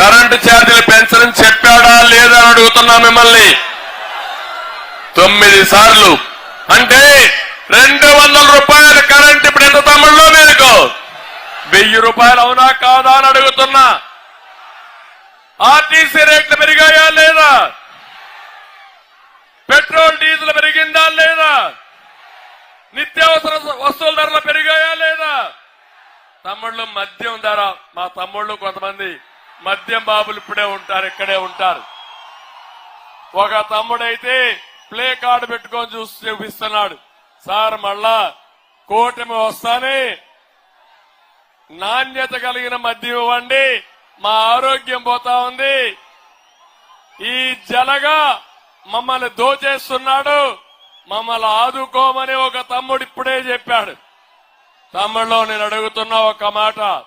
Current ఛార్జీలు పెంచడం చెప్పాడా లేదా అని అడుగుతున్నా మిమ్మల్ని. తొమ్మిది సార్లు. అంటే రెండు వందల రూపాయల కరెంట్ ఇప్పుడు ఎంత తమ్ముళ్ళు మీకు వెయ్యి రూపాయలు అవునా కాదా అని అడుగుతున్నా. ఆర్టీసీ రేట్లు పెరిగాయా లేదా? పెట్రోల్ డీజిల్ పెరిగిందా లేదా? నిత్యావసర వస్తువుల ధరలు పెరిగాయా లేదా? తమ్ముళ్ళు మద్యం ధర మా తమ్ముళ్ళు కొంతమంది మద్యం బాబులు ఇప్పుడే ఉంటారు ఇక్కడే ఉంటారు. ఒక తమ్ముడైతే ప్లే కార్డు పెట్టుకొని చూసి చూపిస్తున్నాడు. సార్ మళ్ళా కూటమి వస్తానే. నాణ్యత కలిగిన మద్యం ఇవ్వండి. మా ఆరోగ్యం పోతా ఉంది. ఈ జలగా మమ్మల్ని దోచేస్తున్నాడు. మమ్మల్ని ఆదుకోమని ఒక తమ్ముడు ఇప్పుడే చెప్పాడు. తమ్ముళ్ళు నేను అడుగుతున్న ఒక మాట.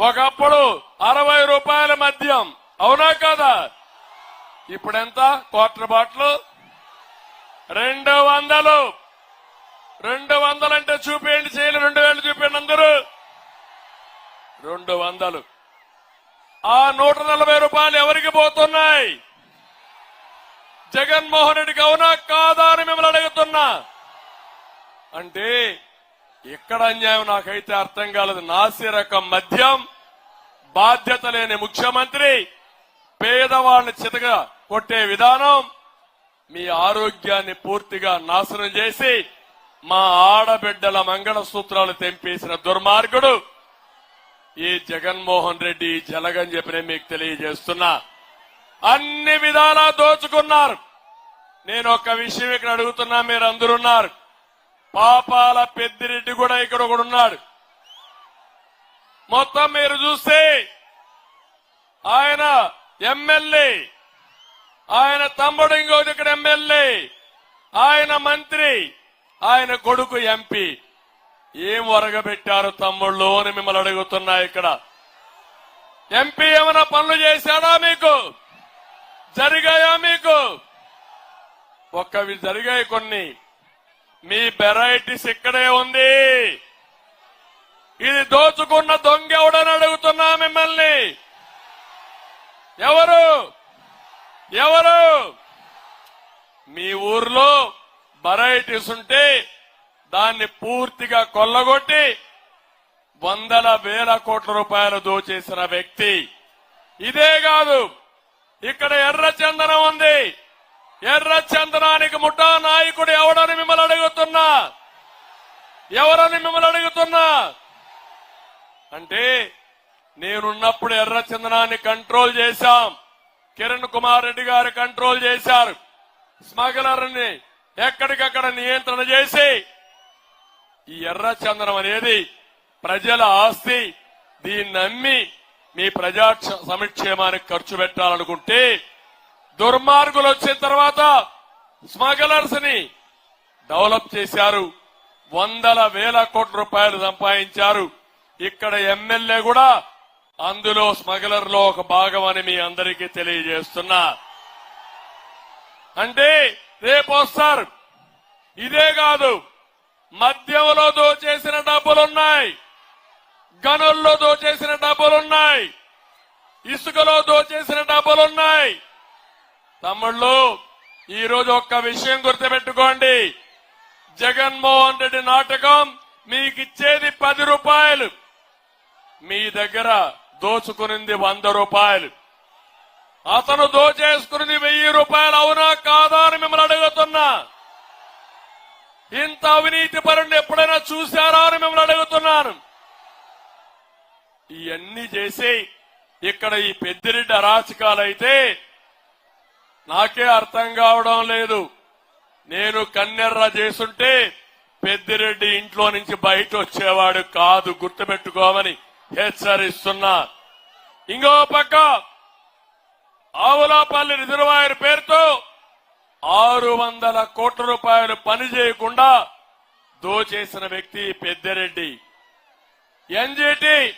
ఒకప్పుడు అరవై రూపాయల మద్యం. అవునా కదా? ఇప్పుడెంత? క్వార్టర్ బాటలు? రెండు వందలు. రెండు వందలంటే చూపేయండి చేయలు రెండు వేలు చూపేయండి అందరూ. రెండు వందలు. ఆ నూట నలభై రూపాయలు ఎవరికి పోతున్నాయి? జగన్మోహన్ రెడ్డికి అవునా కాదా అని మిమ్మల్ని అడుగుతున్నా. అంటే ఎక్కడ అన్యాయం నాకైతే అర్థం కాలేదు. నాసి రకం మద్యం బాధ్యత లేని ముఖ్యమంత్రి పేదవాళ్ళని చితగా కొట్టే విధానం మీ ఆరోగ్యాన్ని పూర్తిగా నాశనం చేసి మా ఆడబిడ్డల మంగళసూత్రాలు తెంపేసిన దుర్మార్గుడు ఈ జగన్మోహన్ రెడ్డి జలగని చెప్పిన మీకు తెలియజేస్తున్నా. అన్ని విధాలా దోచుకున్నారు. నేను ఒక విషయం ఇక్కడ అడుగుతున్నా మీరు అందరున్నారు పాపాల పెద్దిరెడ్డి కూడా ఇక్కడ ఒకడు ఉన్నాడు. మొత్తం మీరు చూస్తే ఆయన ఎమ్మెల్యే ఆయన తమ్ముడు ఇంకోటి ఇక్కడ ఎమ్మెల్యే ఆయన మంత్రి ఆయన కొడుకు ఎంపీ. ఏం ఒరగబెట్టారు తమ్ముళ్ళు అని మిమ్మల్ని అడుగుతున్నా ఇక్కడ. ఎంపీ ఏమైనా పనులు చేశాడా మీకు? జరిగాయా మీకు? ఒక్కవి జరిగాయి కొన్ని. మీ వెరైటీస్ ఇక్కడే ఉంది. ఇది దోచుకున్న దొంగ ఎవడని అడుగుతున్నా మిమ్మల్ని? ఎవరు? ఎవరు? మీ ఊర్లో వెరైటీస్ ఉంటే దాన్ని పూర్తిగా కొల్లగొట్టి వందల వేల కోట్ల రూపాయలు దోచేసిన వ్యక్తి. ఇదే కాదు ఇక్కడ ఎర్ర చందనం ఉంది. ఎర్ర చందనానికి ముట్ట నాయకుడు ఎవడని మిమ్మల్ని అడుగుతున్నా ఎవరని మిమ్మల్ని అడుగుతున్నా అంటే నేనున్నప్పుడు ఎర్ర చందనాన్ని కంట్రోల్ చేశాం. కిరణ్ కుమార్ రెడ్డి గారు కంట్రోల్ చేశారు. స్మగ్లర్ని ఎక్కడికక్కడ నియంత్రణ చేసి ఈ ఎర్ర చందనం అనేది ప్రజల ఆస్తి. దీన్ని అమ్మి మీ ప్రజా క్ష- ఖర్చు పెట్టాలనుకుంటే దుర్మార్గులు వచ్చిన తర్వాత స్మగ్లర్స్ని డెవలప్ చేశారు. వందల వేల కోట్ల రూపాయలు సంపాదించారు. ఇక్కడ ఎమ్మెల్యే కూడా అందులో స్మగ్లర్లో ఒక భాగం అని మీ అందరికీ తెలియజేస్తున్నా. అంటే రేపు వస్తారు. ఇదే కాదు మద్యంలో దోచేసిన డబ్బులున్నాయి. గనుల్లో దోచేసిన డబ్బులున్నాయి. ఇసుకలో దోచేసిన డబ్బులున్నాయి. తమ్ముళ్ళు ఈరోజు ఒక్క విషయం గుర్తుపెట్టుకోండి. జగన్మోహన్ రెడ్డి నాటకం మీకు ఇచ్చేది పది రూపాయలు. మీ దగ్గర దోచుకునింది వంద రూపాయలు. అతను దోచేసుకున్నది వెయ్యి రూపాయలు అవునా కాదా అని మిమ్మల్ని అడుగుతున్నా. ఇంత అవినీతి పరుణ్ణి ఎప్పుడైనా చూశారా అని మిమ్మల్ని అడుగుతున్నాను. ఇవన్నీ చేసి ఇక్కడ ఈ పెద్దిరెడ్డి అరాచకాలైతే నాకే అర్థం కావడం లేదు. నేను కన్నెర్ర చేసుంటే పెద్దిరెడ్డి ఇంట్లో నుంచి బయట వచ్చేవాడు కాదు గుర్తుపెట్టుకోమని హెచ్చరిస్తున్నా. ఇంకో పక్క ఆవులాపల్లి రిజర్వాయర్ పేరుతో ఆరు వందల కోట్ల రూపాయలు పని చేయకుండా దోచేసిన వ్యక్తి పెద్దిరెడ్డి. ఎన్జిటి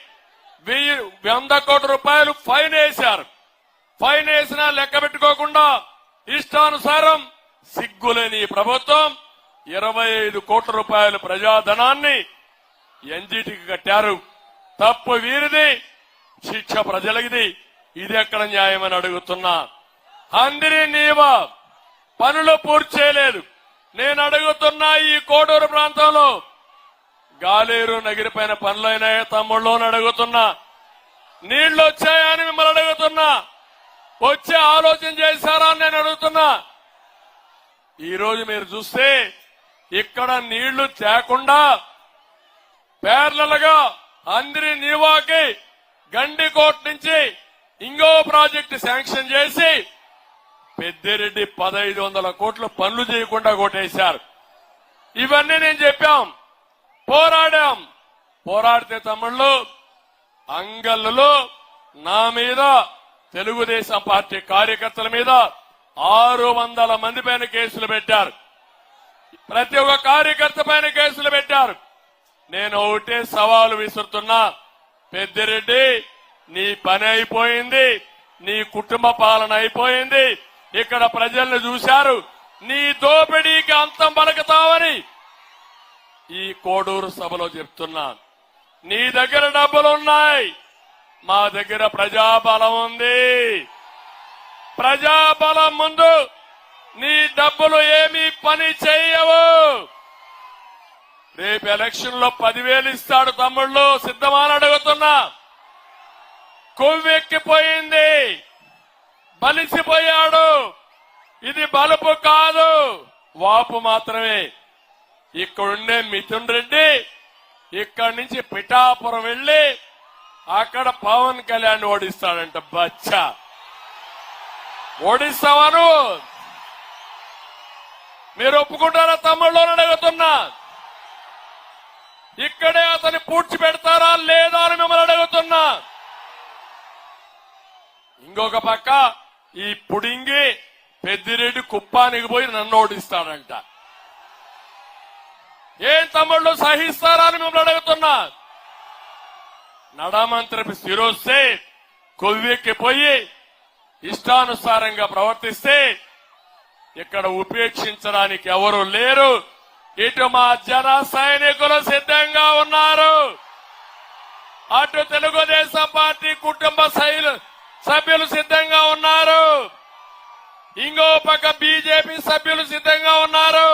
వెయ్యి వంద కోట్ల రూపాయలు ఫైన్ వేశారు. ఫైన్ వేసినా లెక్క పెట్టుకోకుండా ఇష్టానుసారం సిగ్గులేని ఈ ప్రభుత్వం ఇరవై ఐదు కోట్ల రూపాయల ప్రజాధనాన్ని ఎన్జిటికి కట్టారు. తప్పు వీరిది శిక్ష ప్రజలకిది. ఇది ఎక్కడ న్యాయమని అడుగుతున్నా. అందరి నీవ పనులు పూర్తి చేయలేదు. నేను అడుగుతున్నా ఈ కోడూరు ప్రాంతంలో గాలేరు నగిరిపైన పనులైనాయా తమ్ముళ్ళు అని అడుగుతున్నా. నీళ్ళు వచ్చాయని అని మిమ్మల్ని అడుగుతున్నా. వచ్చే ఆలోచన చేశారా అని నేను అడుగుతున్నా. ఈరోజు మీరు చూస్తే ఇక్కడ నీళ్ళు తేకుండా పేర్లలుగా అందరి నీవాకి గండికోట్ నుంచి ఇంకో ప్రాజెక్టు శాంక్షన్ చేసి పెద్దిరెడ్డి పదహైదు వందల కోట్లు పనులు చేయకుండా కొట్టేశారు. ఇవన్నీ నేను చెప్పాం. పోరాడాం. పోరాడితే తమ్ముళ్ళు అంగళ్ళలో నా మీద తెలుగుదేశం పార్టీ కార్యకర్తల మీద ఆరు వందల మంది పైన కేసులు పెట్టారు. ప్రతి ఒక్క కార్యకర్త పైన కేసులు పెట్టారు. నేను ఒకటే సవాలు విసురుతున్నా. పెద్దిరెడ్డి నీ పని అయిపోయింది. నీ కుటుంబ పాలన అయిపోయింది. ఇక్కడ ప్రజల్ని చూశారు. నీ దోపిడీకి అంతం పలుకుతావని ఈ కోడూరు సభలో చెప్తున్నా. నీ దగ్గర డబ్బులున్నాయి. మా దగ్గర ప్రజాబలం ఉంది. ప్రజాబలం ముందు నీ డబ్బులు ఏమీ పని చేయవు. రేపు ఎలక్షన్లో పదివేలు ఇస్తాడు తమ్ముళ్ళు సిద్ధమని అడుగుతున్నా. కొవ్వెక్కిపోయింది. బలిసిపోయాడు. ఇది బలుపు కాదు. వాపు మాత్రమే. ఇక్కడుండే మిథున్ రెడ్డి ఇక్కడి నుంచి పిఠాపురం వెళ్ళి అక్కడ పవన్ కళ్యాణ్ ఓడిస్తాడంట బచ్చా. ఓడిస్తామను మీరు ఒప్పుకుంటారా తమ్ముళ్ళు అడుగుతున్నా? ఇక్కడే అతన్ని పూడ్చి పెడతారా లేదా అని మిమ్మల్ని అడుగుతున్నా. ఇంకొక పక్క ఈ పుడింగి పెద్దిరెడ్డి కుప్పానికి పోయి నన్ను ఓడిస్తాడంట. ఏం తమ్ముళ్ళు సహిస్తారా అని మిమ్మల్ని అడుగుతున్నా. నడమంత్రి స్థిరొస్తే కొవ్వెక్కిపోయి ఇష్టానుసారంగా ప్రవర్తిస్తే ఇక్కడ ఉపేక్షించడానికి ఎవరు లేరు. ఇటు మా జన సైనికులు సిద్ధంగా ఉన్నారు. అటు తెలుగుదేశం పార్టీ కుటుంబ సైలు సభ్యులు సిద్ధంగా ఉన్నారు. ఇంకో పక్క బీజేపీ సభ్యులు సిద్ధంగా ఉన్నారు.